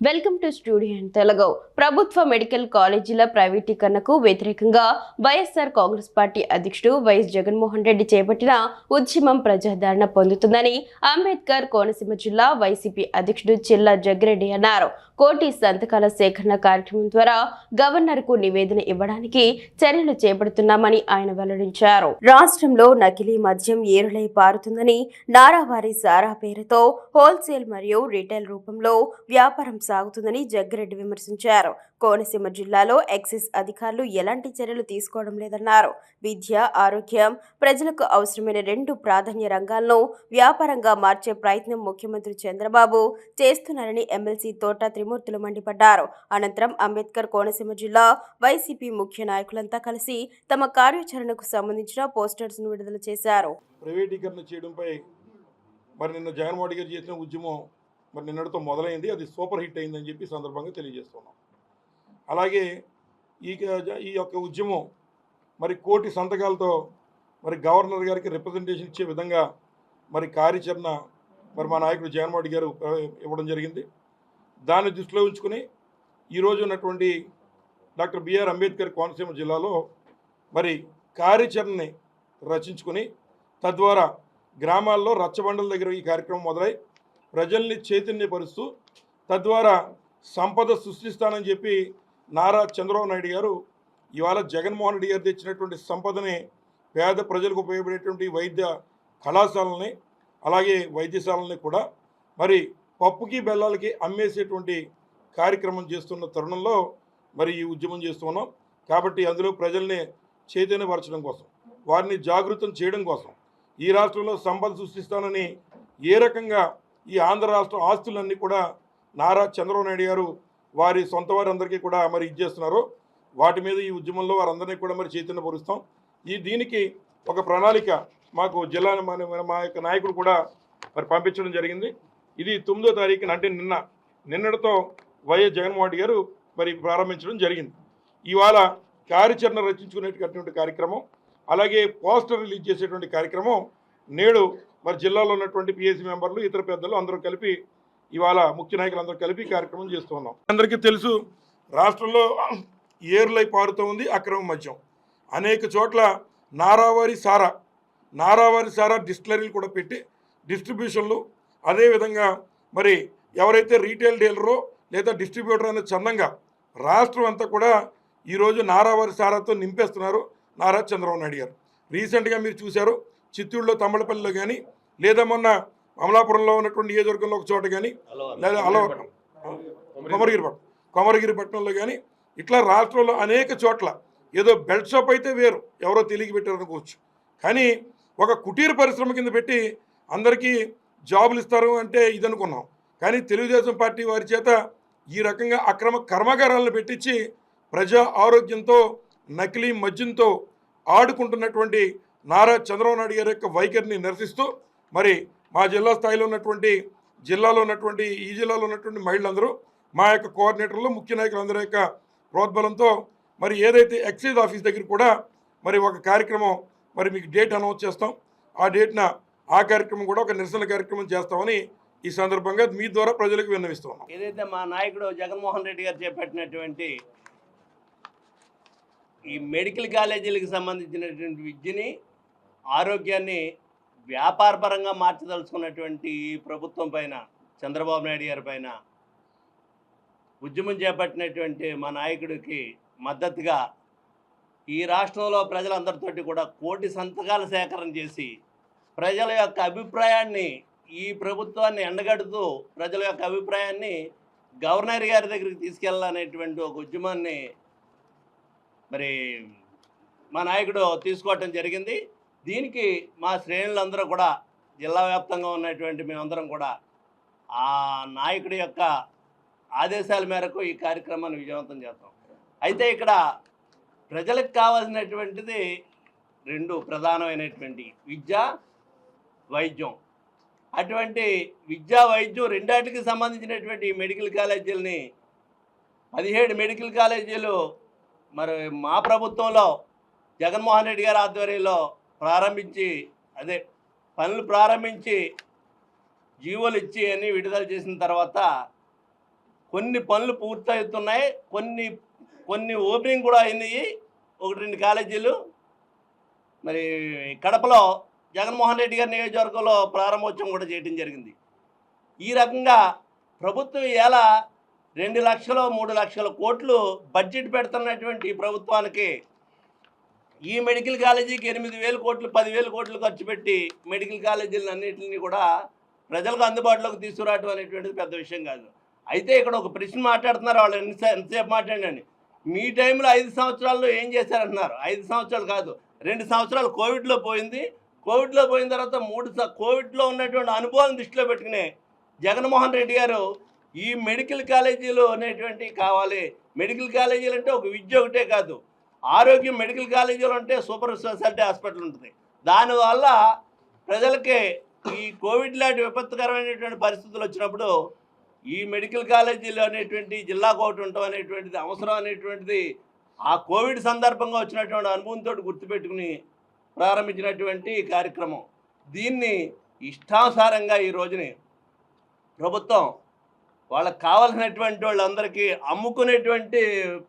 Welcome to studio and Telugu. ప్రభుత్వ medical కాలేజీల ప్రైవేటీకరణకు వ్యతిరేకంగా వైఎస్ఆర్ కాంగ్రెస్ పార్టీ అధ్యక్షుడు వైఎస్ జగన్మోహన్ రెడ్డి చేపట్టిన ఉద్యమం ప్రజాదరణ పొందుతుందని అంబేద్కర్ కోనసీమ జిల్లా వైసీపీ అధ్యక్షుడు చిల్లా జగ్గిరెడ్డి అన్నారు. కోటి సంతకాల సేకరణ కార్యక్రమం ద్వారా గవర్నర్కు నివేదన ఇవ్వడానికి చర్యలు చేపడుతున్నామని ఆయన వెల్లడించారు. రాష్ట్రంలో నకిలీ మద్యం ఏరులై పారుతుందని నారావారి సారా పేరుతో హోల్సేల్ మరియు రీటైల్ రూపంలో వ్యాపారం సాగుతుందని జగ్గిరెడ్డి విమర్శించారు. కోనసీమ జిల్లాలో ఎక్సైజ్ అధికారులు ఎలాంటి చర్యలు తీసుకోవడం లేదన్నారు. విద్య ఆరోగ్యం ప్రజలకు అవసరమైన రెండు ప్రాధాన్య రంగాలను వ్యాపారంగా మార్చే ప్రయత్నం ముఖ్యమంత్రి చంద్రబాబు చేస్తున్నారని ఎమ్మెల్సీ తోట త్రిమూర్తులు మండిపడ్డారు. అనంతరం అంబేద్కర్ కోనసీమ జిల్లా వైసీపీ ముఖ్య నాయకులంతా కలిసి తమ కార్యాచరణకు సంబంధించిన పోస్టర్స్ను విడుదల చేశారు. ప్రైవేటీకరణ చేయడంపై మరి నిన్న జగన్మోహన్ గారు చేసిన ఉద్యమం మరి నిన్నటితో మొదలైంది. అది సూపర్ హిట్ అయిందని చెప్పి సందర్భంగా తెలియజేస్తున్నాం. అలాగే ఈ ఈ యొక్క ఉద్యమం మరి కోటి సంతకాలతో మరి గవర్నర్ గారికి రిప్రజెంటేషన్ ఇచ్చే విధంగా మరి కార్యాచరణ మరి మా నాయకుడు జగన్మోహన్ రెడ్డి గారు ఇవ్వడం జరిగింది. దాన్ని దృష్టిలో ఉంచుకుని ఈరోజు ఉన్నటువంటి డాక్టర్ బిఆర్ అంబేద్కర్ కోనసీమ జిల్లాలో మరి కార్యాచరణని రచించుకుని తద్వారా గ్రామాల్లో రచ్చబండల దగ్గర ఈ కార్యక్రమం మొదలై ప్రజల్ని చైతన్యపరుస్తూ తద్వారా సంపద సృష్టిస్తానని చెప్పి నారా చంద్రబాబు నాయుడు గారు ఇవాళ జగన్మోహన్ రెడ్డి గారు తెచ్చినటువంటి సంపదని పేద ప్రజలకు ఉపయోగపడేటువంటి వైద్య కళాశాలని అలాగే వైద్యశాలని కూడా మరి పప్పుకి బెల్లాలకి అమ్మేసేటువంటి కార్యక్రమం చేస్తున్న తరుణంలో మరి ఈ ఉద్యమం చేస్తున్నాం కాబట్టి అందులో ప్రజల్ని చైతన్యపరచడం కోసం వారిని జాగృతం చేయడం కోసం ఈ రాష్ట్రంలో సంపద సృష్టిస్తానని ఏ రకంగా ఈ ఆంధ్ర రాష్ట్రం ఆస్తులన్నీ కూడా నారా చంద్రబాబు నాయుడు గారు వారి సొంత వారందరికీ కూడా మరి ఇచ్చేస్తున్నారు. వాటి మీద ఈ ఉద్యమంలో వారందరినీ కూడా మరి చైతన్యపరుస్తాం ఈ దీనికి ఒక ప్రణాళిక మాకు జిల్లా మన- మా యొక్క నాయకుడు కూడా మరి పంపించడం జరిగింది. ఇది తొమ్మిదో తారీఖున అంటే నిన్న నిన్నటితో వైఎస్ జగన్మోహన్ రెడ్డి గారు మరి ప్రారంభించడం జరిగింది. ఇవాళ కార్యాచరణ రచించుకునేటువంటి కార్యక్రమం అలాగే పోస్టర్ రిలీజ్ చేసేటువంటి కార్యక్రమం నేడు మరి జిల్లాలో ఉన్నటువంటి పిఎస్సి మెంబర్లు ఇతర పెద్దలు అందరూ కలిపి ఇవాళ ముఖ్య నాయకులు అందరూ కలిపి కార్యక్రమం చేస్తున్నాం అందరికీ తెలుసు రాష్ట్రంలో ఏర్లై పారుతూ ఉంది అక్రమ మద్యం. అనేక చోట్ల నారావారి సారా నారావారి సారా డిస్టిలరీలు కూడా పెట్టి డిస్ట్రిబ్యూషన్లు అదేవిధంగా మరి ఎవరైతే రీటైల్ డీలరో లేదా డిస్ట్రిబ్యూటర్ అనే చందంగా రాష్ట్రం అంతా కూడా ఈరోజు నారావారి సారాతో నింపేస్తున్నారు నారా చంద్రబాబు నాయుడు గారు. రీసెంట్గా మీరు చూశారు చిత్తూరులో తమ్మలపల్లిలో కానీ లేదా మొన్న అమలాపురంలో ఉన్నటువంటి నియోజకవర్గంలో ఒక చోట కానీ లేదా అలవరం కొమరగిరిపట్నం కొమరగిరిపట్నంలో కానీ ఇట్లా రాష్ట్రంలో అనేక చోట్ల ఏదో బెల్ట్ షాప్ అయితే వేరు ఎవరో తెలియకి పెట్టారు అనుకోవచ్చు. కానీ ఒక కుటీర పరిశ్రమ కింద పెట్టి అందరికీ జాబులు ఇస్తారు అంటే ఇది అనుకున్నాం కానీ తెలుగుదేశం పార్టీ వారి చేత ఈ రకంగా అక్రమ కర్మాగారాలను పెట్టించి ప్రజా ఆరోగ్యంతో నకిలీ మద్యంతో ఆడుకుంటున్నటువంటి నారా చంద్రబాబు నాయుడు గారి యొక్క వైఖరిని నిరసిస్తూ మరి మా జిల్లా స్థాయిలో ఉన్నటువంటి జిల్లాలో ఉన్నటువంటి ఈ జిల్లాలో ఉన్నటువంటి మహిళలందరూ మా యొక్క కోఆర్డినేటర్లు ముఖ్య నాయకులందరి యొక్క ప్రోద్బలంతో మరి ఏదైతే ఎక్సైజ్ ఆఫీస్ దగ్గర కూడా మరి ఒక కార్యక్రమం మరి మీకు డేట్ అనౌన్స్ చేస్తాం. ఆ డేట్న ఆ కార్యక్రమం కూడా ఒక నిరసన కార్యక్రమం చేస్తామని ఈ సందర్భంగా మీ ద్వారా ప్రజలకు విన్నవిస్తున్నాం ఏదైతే మా నాయకుడు జగన్మోహన్ రెడ్డి గారు చేపట్టినటువంటి ఈ మెడికల్ కాలేజీలకు సంబంధించినటువంటి విద్యని ఆరోగ్యాన్ని వ్యాపారపరంగా మార్చదలుచుకున్నటువంటి ఈ ప్రభుత్వం పైన చంద్రబాబు నాయుడు గారి పైన ఉద్యమం చేపట్టినటువంటి మా నాయకుడికి మద్దతుగా ఈ రాష్ట్రంలో ప్రజలందరితోటి కూడా కోటి సంతకాల సేకరణ చేసి ప్రజల యొక్క అభిప్రాయాన్ని ఈ ప్రభుత్వాన్ని ఎండగడుతూ ప్రజల యొక్క అభిప్రాయాన్ని గవర్నర్ గారి దగ్గరికి తీసుకెళ్ళాలనేటువంటి ఒక ఉద్యమాన్ని మరి మా నాయకుడు తీసుకోవటం జరిగింది. దీనికి మా శ్రేణులందరూ కూడా జిల్లా వ్యాప్తంగా ఉన్నటువంటి మేమందరం కూడా ఆ నాయకుడి యొక్క ఆదేశాల మేరకు ఈ కార్యక్రమాన్ని విజయవంతం చేస్తాం. అయితే ఇక్కడ ప్రజలకు కావాల్సినటువంటిది రెండు ప్రధానమైనటువంటి విద్య వైద్యం. అటువంటి విద్యా వైద్యం రెండాటికి సంబంధించినటువంటి మెడికల్ కాలేజీలని పదిహేడు మెడికల్ కాలేజీలు మరి మా ప్రభుత్వంలో జగన్మోహన్ రెడ్డి గారి ఆధ్వర్యంలో ప్రారంభించి అదే పనులు ప్రారంభించి జీవోలు ఇచ్చి అన్ని విడుదల చేసిన తర్వాత కొన్ని పనులు పూర్తవుతున్నాయి. కొన్ని కొన్ని ఓపెనింగ్ కూడా అయినాయి. ఒకటి రెండు కాలేజీలు. మరి కడపలో జగన్మోహన్ రెడ్డి గారి నియోజకవర్గంలో ప్రారంభోత్సవం కూడా చేయడం జరిగింది. ఈ రకంగా ప్రభుత్వం ఎలా రెండు లక్షలు మూడు లక్షల కోట్లు బడ్జెట్ పెడుతున్నటువంటి ప్రభుత్వానికి ఈ మెడికల్ కాలేజీకి ఎనిమిది వేల కోట్లు పదివేల కోట్లు ఖర్చు పెట్టి మెడికల్ కాలేజీలను అన్నింటినీ కూడా ప్రజలకు అందుబాటులోకి తీసుకురావడం అనేటువంటిది పెద్ద విషయం కాదు. అయితే ఇక్కడ ఒక ప్రశ్న మాట్లాడుతున్నారు వాళ్ళు ఎన్నిసే ఎంతసేపు మాట్లాడండి. మీ టైంలో ఐదు సంవత్సరాల్లో ఏం చేశారంటున్నారు? ఐదు సంవత్సరాలు కాదు రెండు సంవత్సరాలు కోవిడ్లో పోయింది. కోవిడ్లో పోయిన తర్వాత మూడు కోవిడ్లో ఉన్నటువంటి అనుభవాలను దృష్టిలో పెట్టుకుని జగన్మోహన్ రెడ్డి గారు ఈ మెడికల్ కాలేజీలు అనేటువంటివి కావాలి. మెడికల్ కాలేజీలు అంటే ఒక విద్య ఒకటే కాదు. ఆరోగ్యం మెడికల్ కాలేజీలు అంటే సూపర్ స్పెషాలిటీ హాస్పిటల్ ఉంటుంది. దానివల్ల ప్రజలకి ఈ కోవిడ్ లాంటి విపత్కరమైనటువంటి పరిస్థితులు వచ్చినప్పుడు ఈ మెడికల్ కాలేజీలు అనేటువంటి జిల్లాకు ఒకటి ఉండటం అనేటువంటిది అవసరం అనేటువంటిది ఆ కోవిడ్ సందర్భంగా వచ్చినటువంటి అనుభవంతో గుర్తుపెట్టుకుని ప్రారంభించినటువంటి కార్యక్రమం. దీన్ని ఇష్టానుసారంగా ఈ రోజుని ప్రభుత్వం వాళ్ళకి కావాల్సినటువంటి వాళ్ళందరికీ అమ్ముకునేటువంటి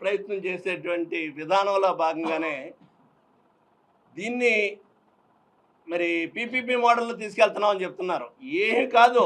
ప్రయత్నం చేసేటువంటి విధానంలో భాగంగానే దీన్ని మరి పీపీపీ మోడల్లో తీసుకెళ్తున్నామని చెప్తున్నారు. ఏమి కాదు.